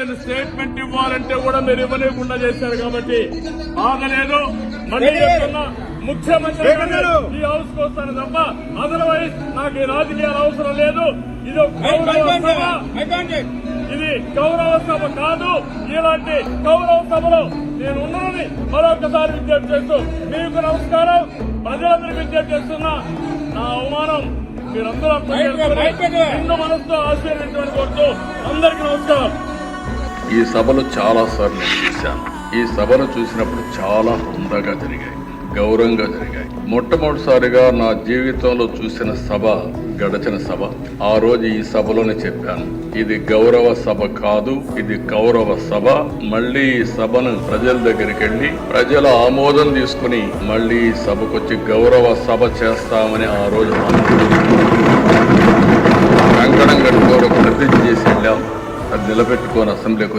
నేను స్టేట్మెంట్ ఇవ్వాలంటే కూడా మీరు ఇవ్వలేకుండా చేశారు కాబట్టి ఆగలేదు. మళ్ళీ చెప్తున్నా ముఖ్యమంత్రి ఈ హౌస్ కోస్తాను తప్ప అదర్వైజ్ నాకు ఈ రాజకీయాలు అవసరం లేదు. ఇది ఇది గౌరవ సభ కాదు. ఇలాంటి గౌరవ సభలో నేను ఉన్నానని మరొకసారి విజ్ఞప్తి చేస్తూ మీకు నమస్కారం. ప్రజలందరికీ విజ్ఞప్తి చేస్తున్నా నా అవమానం మీరందరూ అర్థం చేసుకుని నిండు మనసుతో ఆశీర్వదించమని కోరుతూ అందరికీ నమస్కారం. ఈ సభలు చాలా సార్లు చూశాను. ఈ సభను చూసినప్పుడు చాలా హుందాగా జరిగాయి గౌరవంగా జరిగాయి. మొట్టమొదటిసారిగా నా జీవితంలో చూసిన సభ గడచిన సభ ఆ రోజు ఈ సభలోనే చెప్పాను. ఇది గౌరవ సభ కాదు ఇది కౌరవ సభ. మళ్ళీ ఈ సభను ప్రజల దగ్గరికి వెళ్ళి ప్రజల ఆమోదం తీసుకుని మళ్ళీ ఈ సభకొచ్చి గౌరవ సభ చేస్తామని ఆ రోజు కంకణం కట్టుకొని ఒక ప్రతిజ్ఞ చేసి వెళ్ళాం. అది నిలబెట్టుకొని అసెంబ్లీకి